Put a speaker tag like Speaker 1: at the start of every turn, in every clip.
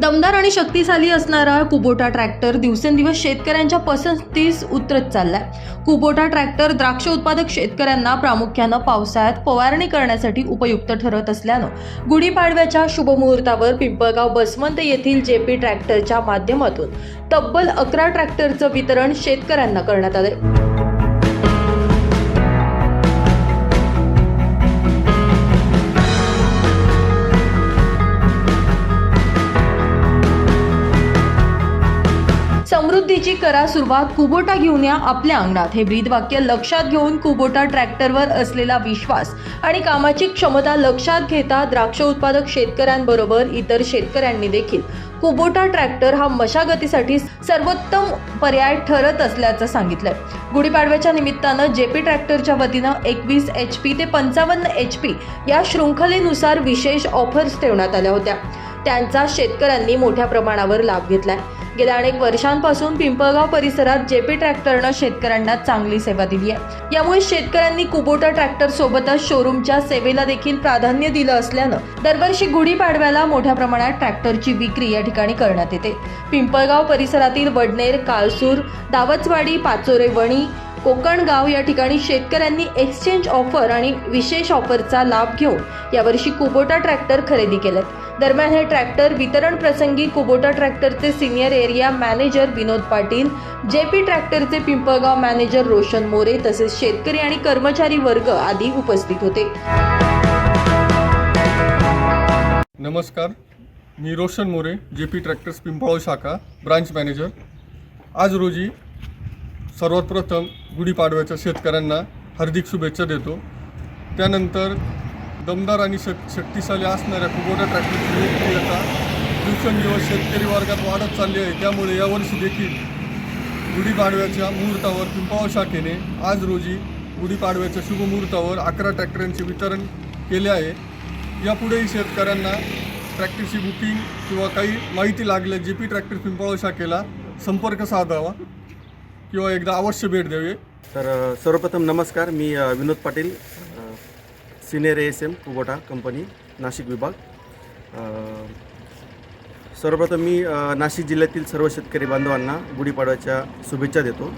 Speaker 1: दमदार आणि शक्तिशाली असणारा कुबोटा ट्रॅक्टर दिवसेंदिवस शेतकऱ्यांच्या पसंतीस उतरत चाललाय. कुबोटा ट्रॅक्टर द्राक्ष उत्पादक शेतकऱ्यांना प्रामुख्यानं पावसाळ्यात फवारणी करण्यासाठी उपयुक्त ठरत असल्यानं गुढीपाडव्याच्या शुभमुहूर्तावर पिंपळगाव बसवंत येथील जेपी ट्रॅक्टरच्या माध्यमातून तब्बल अकरा ट्रॅक्टरचं वितरण शेतकऱ्यांना करण्यात आलंय. समृद्धीची करा सुरुवात कुबोटा घेऊन या आपल्या अंगणात. हे ब्रीदवाक्य लक्षात घेऊन कुबोटा ट्रॅक्टरवर असलेला विश्वास आणि कामाची क्षमता लक्षात घेता द्राक्ष उत्पादक शेतकऱ्यांबरोबर इतर शेतकऱ्यांनी देखील. कुबोटा ट्रॅक्टर हा मशागतीसाठी सर्वोत्तम पर्याय ठरत असल्याचं सांगितलंय. गुढीपाडव्याच्या निमित्तानं जेपी ट्रॅक्टरच्या वतीनं एकवीस एच पी ते पंचावन्न एच पी या शृंखलेनुसार विशेष ऑफर्स ठेवण्यात आल्या होत्या. त्यांचा शेतकऱ्यांनी मोठ्या प्रमाणावर लाभ घेतलाय. गेल्या अनेक वर्षांपासून पिंपळगाव परिसरात जेपी ट्रॅक्टरनं शेतकऱ्यांना चांगली सेवा दिली आहे. यामुळे शेतकऱ्यांनी कुबोटा ट्रॅक्टर सोबतच शोरूमच्या सेवेला देखील प्राधान्य दिलं असल्यानं दरवर्षी गुढीपाडव्याला मोठ्या प्रमाणात ट्रॅक्टरची विक्री या ठिकाणी करण्यात येते. पिंपळगाव परिसरातील वडनेर काळसूर दावचवाडी पाचोरे वणी कोकणगाव या ठिकाणी शेतकऱ्यांनी एक्सचेंज ऑफर आणि विशेष ऑफरचा लाभ घेऊन यावर्षी कुबोटा ट्रॅक्टर खरेदी केलेत. दरम्यान हे ट्रॅक्टर वितरण प्रसंगी कुबोटा ट्रॅक्टरचे senior area manager Vinod Patil JP ट्रॅक्टरचे पिंपळगाव मॅनेजर रोशन मोरे तसेच शेतकरी आणि कर्मचारी वर्ग आदी उपस्थित होते.
Speaker 2: नमस्कार. मी Roshan More J P tractors पिंपळाव शाखा ब्रांच मॅनेजर आज रोजी सर्वात प्रथम गुढीपाडव्याच्या शेतकऱ्यांना हार्दिक शुभेच्छा देतो. त्यानंतर दमदार आणि शक शक्तिशाली असणाऱ्या कुबोटा ट्रॅक्टरची लोकप्रियता दिवसेंदिवस शेतकरी वर्गात वाढत चालली आहे. त्यामुळे यावर्षी देखील गुढीपाडव्याच्या मुहूर्तावर पिंपाव शाखेने आज रोजी गुढीपाडव्याच्या शुभमुहूर्तावर अकरा ट्रॅक्टरांचे वितरण केले आहे. यापुढेही शेतकऱ्यांना ट्रॅक्टरची बुकिंग किंवा काही माहिती लागल्या जे पी ट्रॅक्टर पिंपळाव शाखेला संपर्क साधावा. किंवा एकदा अवश्य भेट द्यावी.
Speaker 3: तर सर्वप्रथम नमस्कार. मी Vinod Patil senior A S M Kubota company Nashik विभाग. सर्वप्रथम मी नाशिक जिल्ह्यातील सर्व शेतकरी बांधवांना गुढीपाडव्याच्या शुभेच्छा देतो.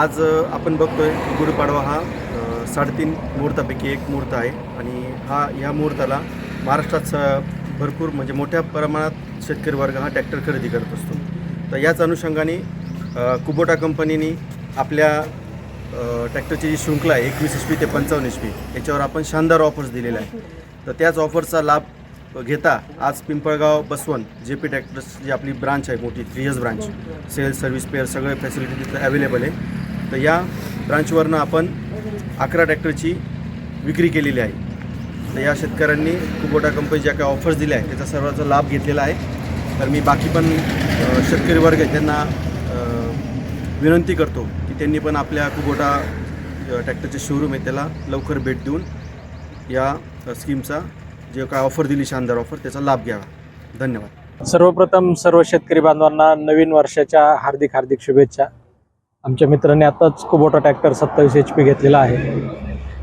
Speaker 3: आज आपण बघतोय आहे गुढीपाडवा हा साडेतीन मुहूर्तापैकी एक मुहूर्त आहे आणि हा ह्या मुहूर्ताला महाराष्ट्रात स भरपूर म्हणजे मोठ्या प्रमाणात शेतकरी वर्ग हा ट्रॅक्टर खरेदी करत असतो. तर याच अनुषंगाने कुबोटा कंपनीनी आपल्या ट्रॅक्टरची जी शृंखला आहे एकवीस एच पी ते पंचावन्न एच पी याच्यावर आपण शानदार ऑफर्स दिलेल्या आहे तर त्याच ऑफरचा लाभ घेता आज पिंपळगाव बसवन जे पी ट्रॅक्टर्स जी आपली ब्रांच आहे मोठी three S branch sales service spare सगळे फॅसिलिटी तिथं अवेलेबल आहे. तर या ब्रांचवरनं आपण अकरा ट्रॅक्टरची विक्री केलेली आहे. तर या शेतकऱ्यांनी कुबोटा कंपनी ज्या काही ऑफर्स दिल्या आहेत त्याचा सर्वांचा लाभ घेतलेला आहे. तर मी बाकी पण शेतकरी वर्ग त्यांना विनंती करतो की त्यांनी पण आपल्या कुबोटा ट्रॅक्टरचे शोरूम आहे त्याला लवकर भेट देऊन या स्कीमचा जे काय ऑफर दिली शानदार ऑफर त्याचा लाभ घ्यावा. धन्यवाद.
Speaker 4: सर्वप्रथम सर्व शेतकरी बांधवांना नवीन वर्षाच्या हार्दिक हार्दिक शुभेच्छा. आमच्या मित्राने आताच कुबोटा ट्रॅक्टर सत्तावीस एच पी घेतलेला आहे.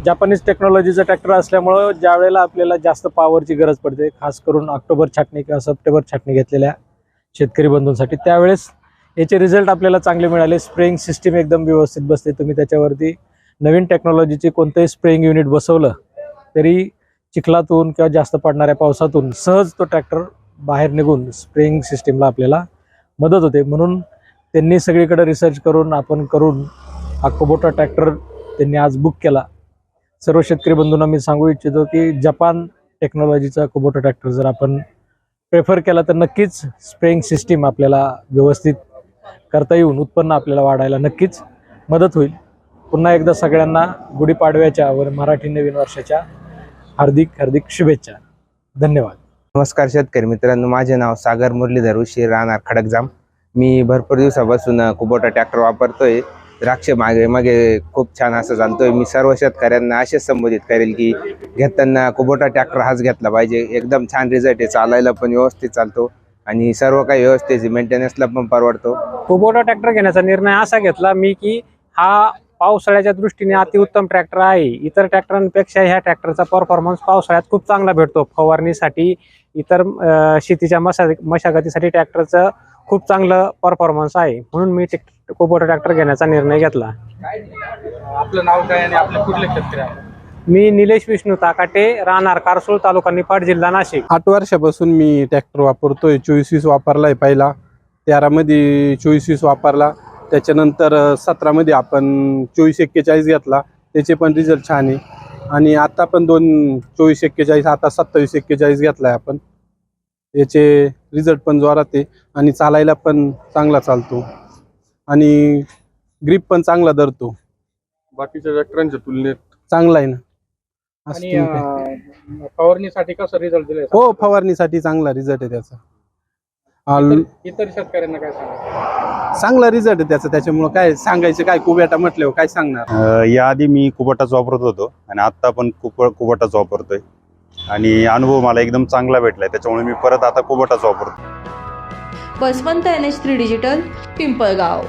Speaker 4: जापानीज टेक्नॉलॉजीचं ट्रॅक्टर असल्यामुळं ज्या वेळेला आपल्याला जास्त पॉवरची गरज पडते खास करून ऑक्टोबर छाटणी किंवा सप्टेंबर छाटणी घेतलेल्या शेतकरी बंधूंसाठी त्यावेळेस याचे रिझल्ट आपल्याला चांगले मिळाले. स्प्रेइंग सिस्टीम एकदम व्यवस्थित बसते. तुम्ही त्याच्यावरती नवीन टेक्नॉलॉजीचे कोणतंही स्प्रेइंग युनिट बसवलं तरी चिखलातून किंवा जास्त पडणाऱ्या पावसातून सहज तो ट्रॅक्टर बाहेर निघून स्प्रेइंग सिस्टीमला आपल्याला मदत होते. म्हणून त्यांनी सगळीकडे रिसर्च करून आपण करून हा कुबोटा ट्रॅक्टर त्यांनी आज बुक केला. सर्व शेतकरी बंधूंना मी सांगू इच्छितो की जपान टेक्नॉलॉजीचा कुबोटा ट्रॅक्टर जर आपण प्रेफर केला तर नक्कीच स्प्रेइंग सिस्टीम आपल्याला व्यवस्थित करता येऊन उत्पन्न आपल्याला वाढायला नक्कीच मदत होईल. पुन्हा एकदा सगळ्यांना गुढीपाडव्याच्या व मराठी नवीन वर्षाच्या हार्दिक हार्दिक शुभेच्छा. धन्यवाद.
Speaker 5: नमस्कार शेतकरी मित्रांनो माझे नाव सागर मुरलीधर उशीर राहणार खडकजाम. मी भरपूर दिवसापासून कुबोटा ट्रॅक्टर वापरतोय. द्राक्ष मागे मागे खूप छान असं चालतोय मी सर्व शेतकऱ्यांना असेच संबोधित करेल की घेताना कुबोटा ट्रॅक्टर हाच घेतला पाहिजे. एकदम छान रिझल्ट आहे. चालायला पण व्यवस्थित चालतो. आणि सर्व काही व्यवस्थित मेंटेनन्सला पण परवडतो.
Speaker 4: कुबोटा ट्रॅक्टर घेण्याचा निर्णय असा घेतला मी की हा
Speaker 6: पावसाळ्याच्या दृष्टीने अतिउत्तम ट्रॅक्टर आहे. इतर ट्रॅक्टरांपेक्षा ह्या ट्रॅक्टरचा परफॉर्मन्स पावसाळ्यात खूप चांगला भेटतो. फवारणीसाठी इतर शेतीच्या मशा मशागतीसाठी ट्रॅक्टरचं खूप चांगलं परफॉर्मन्स आहे. म्हणून मी कुबोटा ट्रॅक्टर घेण्याचा निर्णय घेतला.
Speaker 7: आपलं नाव काय आणि आपले कुठले शेतकरी आहे?
Speaker 6: मी निलेश विष्णू ताकाटे राहणार कारसूळ तालुका निफाड जिल्हा नाशिक.
Speaker 7: आठ वर्षापासून मी ट्रॅक्टर वापरतोय चोवीस वीस वापरलाय पहिला तेरामध्ये चोवीस वीस वापरला त्याच्यानंतर सतरामध्ये आपण चोवीस एक्केचाळीस घेतला त्याचे पण रिझल्ट छान आहे. आणि आता पण दोन चोवीस एक्केचाळीस आता सत्तावीस एक्केचाळीस घेतलाय आपण. याचे रिझल्ट पण जोरात आहे आणि चालायला पण चांगला चालतो. आणि ग्रीप पण चांगला धरतो.
Speaker 2: बाकीच्या ट्रॅक्टरांच्या तुलनेत
Speaker 7: चांगला आहे ना.
Speaker 6: आणि
Speaker 7: तुम्ही काय-
Speaker 6: अं, फवारणीसाठी कसं रिझल्ट दिले
Speaker 7: हो फवारणीसाठी चांगला रिझल्ट आहे त्याचा. आ, ल-
Speaker 6: इतर शेतकऱ्यांना काय सांगा?
Speaker 7: चांगला रिझल्ट आहे त्याचा. त्याच्यामुळं काय सांगायचं काय कुबेटा म्हटल्यावर काय सांगणार?
Speaker 8: अ, याआधी मी कुबटाच वापरत होतो आणि आत्ता पण कुब कुबटाच वापरतोय. आणि अनुभव मला एकदम चांगला भेटलाय. त्याच्यामुळे मी परत आता कुबटाच वापरतो
Speaker 1: Baswant N H three digital Pimpalgaon.